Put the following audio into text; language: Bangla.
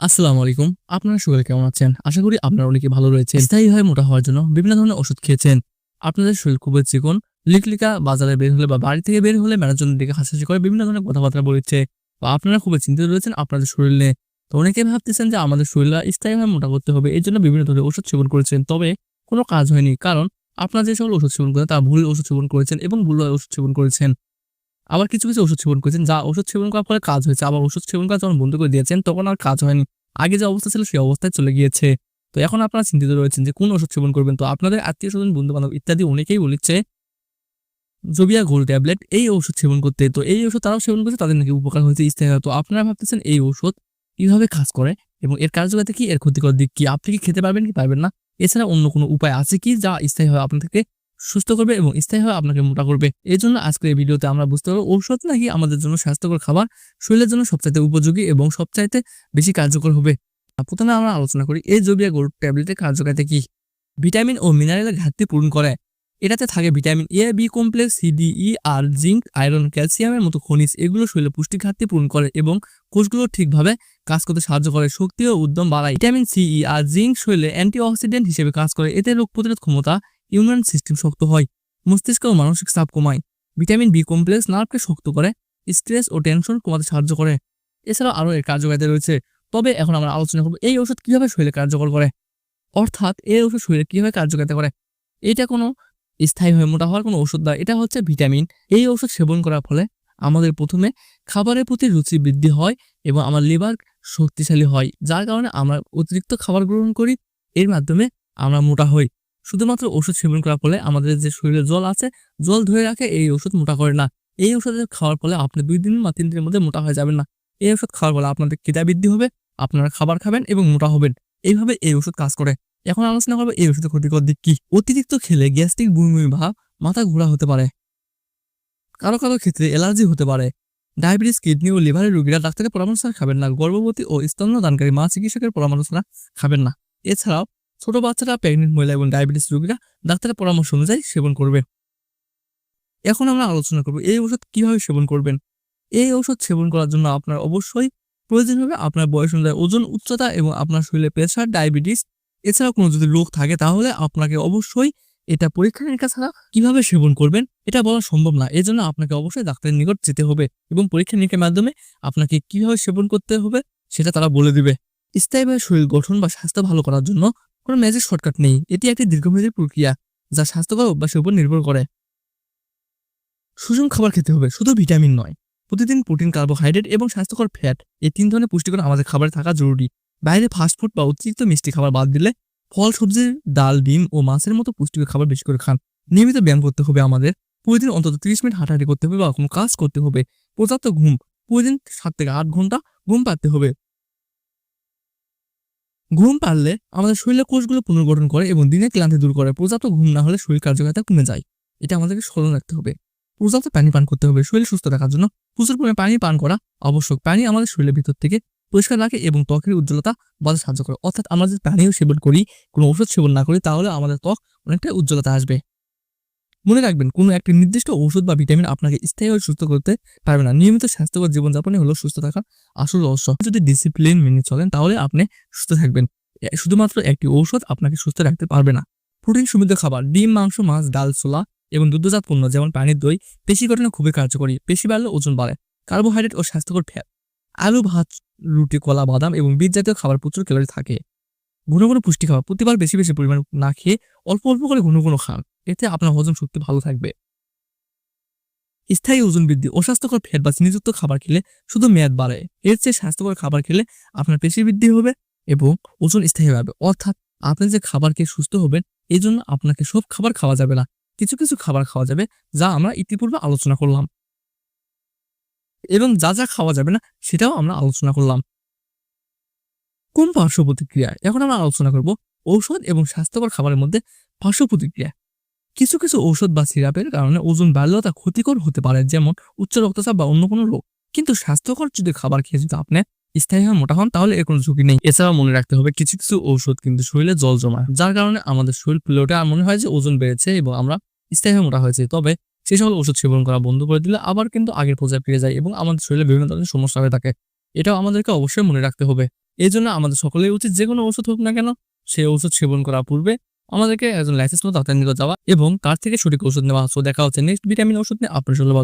আসসালামু আলাইকুম। আপনারা সকলে কেমন আছেন? আশা করি আপনারা অনেকে ভালো রয়েছেন। স্থায়ীভাবে মোটা হওয়ার জন্য বিভিন্ন ধরনের ওষুধ খেয়েছেন। আপনাদের শরীর খুবই চিকন, লিকলিকা, বাজারে বের হলে বা বাড়ি থেকে বের হলে ম্যানেজনের দিকে হাসাহাসি করে বিভিন্ন ধরনের কথাবার্তা বলেছে। বা আপনারা খুবই চিন্তিত রয়েছেন আপনাদের শরীর নিয়ে। তো অনেকে ভাবতেছেন যে আমাদের শরীরটা স্থায়ীভাবে মোটা করতে হবে এই জন্য বিভিন্ন ধরনের ওষুধ সেবন করেছেন। তবে কোনো কাজ হয়নি, কারণ আপনারা যে সকল ওষুধ সেবন করেন তা ভুল ওষুধ সেবন করেছেন এবং ভুল ওষুধ সেবন করেছেন। আবার কিছু কিছু ওষুধ সেবন করেছেন, যা ওষুধ সেবন করার ফলে কাজ হয়েছে। আবার ওষুধ সেবন করা যখন বন্ধ করে দিয়েছেন, তখন আর কাজ হয়নি। আগে যে অবস্থা ছিল, সেই অবস্থায় চলে গিয়েছে। তো এখন আপনারা চিন্তিত রয়েছেন যে, কোন ওষুধ সেবন করবেন? তো আপনাদের আত্মীয় স্বজন বন্ধু বান্ধব ইত্যাদি অনেকেই বলেছে, জোবিয়া গোল ট্যাবলেট, এই ওষুধ সেবন করতে। তো এই ওষুধ তারাও সেবন করছে, তাদের নাকি উপকার হয়েছে স্থায়ী তো আপনারা ভাবতেছেন এই ওষুধ কীভাবে কাজ করে এবং এর কার্যকারিতা কি, এর ক্ষতিকর দিক কি? আপনি কি খেতে পারবেন কি পারবেন না? এছাড়া অন্য কোনো উপায় আছে কি, যা স্থায়ীভাবে আপনাকে সুস্থ করবে এবং স্থায়ীভাবে আপনাকে মোটা করবে। এই জন্য আজকের এই ভিডিওতে আমরা বুঝতে পারব ঔষধ নাকি আমাদের জন্য স্বাস্থ্যকর খাবার, শরীরের জন্য সবচাইতে উপযোগী এবং সবচাইতে বেশি কার্যকর হবে। প্রথমে আমরা আলোচনা করি, এই জবিয়া গোল্ড ট্যাবলেটের কার্যকারিতা কি? ভিটামিন ও মিনারেলের ঘাটতি পূরণ করে। এটাতে থাকে vitamin A B complex C D E R zinc, iron ক্যালসিয়ামের মতো খনিজ। এগুলো শরীরে পুষ্টি ঘাটতি পূরণ করে এবং কোষগুলো ঠিকভাবে কাজ করতে সাহায্য করে, শক্তি ও উদ্যম বাড়ায়। ভিটামিন সি ই আর জিঙ্ক শরীরে অ্যান্টিঅক্সিডেন্ট হিসেবে কাজ করে। এতে রোগ প্রতিরোধ ক্ষমতা ইমিউন সিস্টেম শক্ত হয়, মস্তিষ্ক ও মানসিক চাপ কমায়। ভিটামিন বি কমপ্লেক্স নার্ভকে শক্ত করে, স্ট্রেস ও টেনশন কমাতে সাহায্য করে। এছাড়াও আরও এর কার্যকারিতা রয়েছে। তবে এখন আমরা আলোচনা করব এই ওষুধ কীভাবে শরীরে কার্যকর করে? অর্থাৎ এই ওষুধ শরীরে কীভাবে কার্যকারিতা করে? এটা কোনো স্থায়ীভাবে মোটা হওয়ার কোনো ওষুধ নয় এটা হচ্ছে ভিটামিন। এই ওষুধ সেবন করার ফলে আমাদের প্রথমে খাবারের প্রতি রুচি বৃদ্ধি হয় এবং আমার লিভার শক্তিশালী হয়, যার কারণে আমরা অতিরিক্ত খাবার গ্রহণ করি, এর মাধ্যমে আমরা মোটা হই। শুধুমাত্র ওষুধ সেবন করার ফলে আমাদের যে শরীরে জল আছে, জল ধরে রাখে, এই ওষুধ মোটা করে না। এই ওষুধ খাওয়ার ফলে আপনি দুই দিন বা তিন দিনের মধ্যে মোটা হয়ে যাবেন না। এই ওষুধ খাওয়ার ফলে আপনাদের খিদা বৃদ্ধি হবে, আপনারা খাবার খাবেন এবং মোটা হবেন। এইভাবে এই ওষুধ কাজ করে। এখন আলোচনা করব এই ওষুধের ক্ষতিকর দিক কি? অতিরিক্ত খেলে গ্যাস্ট্রিক বুমি ভাব মাথা ঘোরা হতে পারে। কারও কারও ক্ষেত্রে অ্যালার্জি হতে পারে। ডায়াবেটিস, কিডনি ও লিভারের রোগীরা ডাক্তারের পরামর্শ খাবেন না। গর্ভবতী ও স্তন্যদানকারী মা চিকিৎসকের পরামর্শ খাবেন না। এছাড়াও ছোট বাচ্চারা প্রেগনেন্ট মহিলা এবং ডায়াবেটিস রোগীরা ডাক্তারের পরামর্শ অনুযায়ী সেবন করবে। এখন আমরা আলোচনা করব, এই ওষুধ কীভাবে সেবন করবেন? এই ওষুধ সেবন করার জন্য আপনার অবশ্যই প্রয়োজন হবে আপনার বয়স অনুযায়ী ওজন উচ্চতা এবং আপনার শরীরে প্রেশার ডায়াবেটিস এছাড়াও কোনো যদি রোগ থাকে তাহলে আপনাকে অবশ্যই এটা পরীক্ষা নিরীক্ষা ছাড়া কীভাবে সেবন করবেন এটা বলা সম্ভব না। এই জন্য আপনাকে অবশ্যই ডাক্তারের নিকট যেতে হবে এবং পরীক্ষা নিরীক্ষার মাধ্যমে আপনাকে কীভাবে সেবন করতে হবে সেটা তারা বলে দিবে। স্থায়ীভাবে শরীর গঠন বা স্বাস্থ্য ভালো করার জন্য কোনো ম্যাজিক শর্টকাট নেই। এটি একটি দীর্ঘমেয়াদী প্রক্রিয়া যা স্বাস্থ্যকর অভ্যাসের উপর নির্ভর করে। সুষম খাবার খেতে হবে, শুধু ভিটামিন নয়। প্রতিদিন প্রোটিন, কার্বোহাইড্রেট এবং স্বাস্থ্যকর ফ্যাট, এই তিন ধরনের পুষ্টিকর আমাদের খাবারে থাকা জরুরি। বাইরে ফাস্টফুড বা অতিরিক্ত মিষ্টি খাবার বাদ দিলে ফল, সবজি, ডাল, ডিম ও মাছের মতো পুষ্টিকর খাবার বেশি করে খান। নিয়মিত ব্যায়াম করতে হবে আমাদের। প্রতিদিন অন্তত তিরিশ মিনিট হাঁটাহাঁটি করতে হবে বা কোনো কাজ করতে হবে। পর্যাপ্ত ঘুম, প্রতিদিন সাত থেকে আট ঘণ্টা ঘুম পাতে হবে। ঘুম পারলে আমাদের শরীরের কোষগুলো পুনর্গঠন করে এবং দিনে ক্লান্তি দূর করে। পর্যাপ্ত ঘুম না হলে শরীর কার্যকারিতা কমে যায়। এটা আমাদেরকে স্মরণ রাখতে হবে। পর্যাপ্ত পানি পান করতে হবে। শরীর সুস্থ রাখার জন্য প্রচুর পরিমাণে পানি পান করা আবশ্যক। পানি আমাদের শরীরের ভিতর থেকে পরিষ্কার রাখে এবং ত্বকের উজ্জ্বলতা বাড়াতে সাহায্য করে। অর্থাৎ আমরা যদি পানিও সেবন করি, কোনো ওষুধ সেবন না করি, তাহলে আমাদের ত্বক অনেকটা উজ্জ্বলতা আসবে। মনে রাখবেন, কোনো একটি নির্দিষ্ট ওষুধ বা ভিটামিন আপনাকে স্থায়ীভাবে সুস্থ করতে পারবে না। নিয়মিত স্বাস্থ্যকর জীবনযাপনে হলো সুস্থ থাকার আসল রহস্য। যদি ডিসিপ্লিন মেনে চলেন, তাহলে আপনি সুস্থ থাকবেন। শুধুমাত্র একটি ঔষধ আপনাকে সুস্থ রাখতে পারবে না। প্রোটিন সমৃদ্ধ খাবার, ডিম, মাংস, মাছ, ডাল, ছোলা এবং দুগ্ধজাত পণ্য যেমন পানির দই, পেশি গঠনে খুবই কার্যকরী। পেশি বাড়লে ওজন বাড়ে কার্বোহাইড্রেট ও স্বাস্থ্যকর ফ্যাট আলু, ভাত, রুটি, কলা, বাদাম এবং বীজ জাতীয় খাবার প্রচুর ক্যালোরি থাকে। ঘন ঘন পুষ্টি খাবার প্রতিবার বেশি বেশি পরিমাণ না খেয়ে অল্প অল্প করে ঘন ঘন খান। এতে আপনার হজম শক্তি ভালো থাকবে। স্থায়ী ওজন বৃদ্ধি, অস্বাস্থ্যকর ফ্যাট বা চিনিযুক্ত খাবার খেলে শুধু মেয়াদ বাড়ে। এর চেয়ে স্বাস্থ্যকর খাবার খেলে আপনার পেশি বৃদ্ধি হবে এবং ওজন স্থায়ী হবে অর্থাৎ আপনি যে খাবার খেয়ে সুস্থ হবেন এই জন্য আপনাকে সব খাবার খাওয়া যাবে না। কিছু কিছু খাবার খাওয়া যাবে যা আমরা ইতিপূর্বে আলোচনা করলাম। এবং যা যা খাওয়া যাবে না, সেটাও আমরা আলোচনা করলাম। কোন পার্শ্ব প্রতিক্রিয়া? এখন আমরা আলোচনা করব ঔষধ এবং স্বাস্থ্যকর খাবারের মধ্যে পার্শ্ব প্রতিক্রিয়া। কিছু কিছু ঔষধ বা সিরাপের কারণে ওজন বাড়লেও তা ক্ষতিকর হতে পারে, যেমন উচ্চ রক্তচাপ বা অন্য কোনো রোগ। কিন্তু স্বাস্থ্যকর যদি খাবার খেয়ে যদি আপনি স্থায়ীভাবে মোটা হন, তাহলে এর কোনো ঝুঁকি নেই। এছাড়াও মনে রাখতে হবে, কিছু কিছু ঔষধ কিন্তু শরীরে জল জমায়, যার কারণে আমাদের শরীর ফুলে ওঠে আর মনে হয় যে ওজন বেড়েছে এবং আমরা স্থায়ীভাবে মোটা হয়েছে। তবে সেই সকল ওষুধ সেবন করা বন্ধ করে দিলে আবার কিন্তু আগের পর্যায়ে ফিরে যায় এবং আমাদের শরীরে বিভিন্ন ধরনের সমস্যা হয়ে থাকে। এটাও আমাদেরকে অবশ্যই মনে রাখতে হবে। এই জন্য আমাদের সকলেই উচিত যে কোনো ওষুধ হোক না কেন সেই ওষুধ সেবন করার পূর্বে আমাদেরকে একজন লাইসেন্স মতো হাতে নিয়ে যাওয়া এবং কার থেকে সঠিক ওষুধ নেওয়া। সো দেখা হচ্ছে নেক্সট ভিটামিন ওষুধ নিয়ে। আপনার জন্য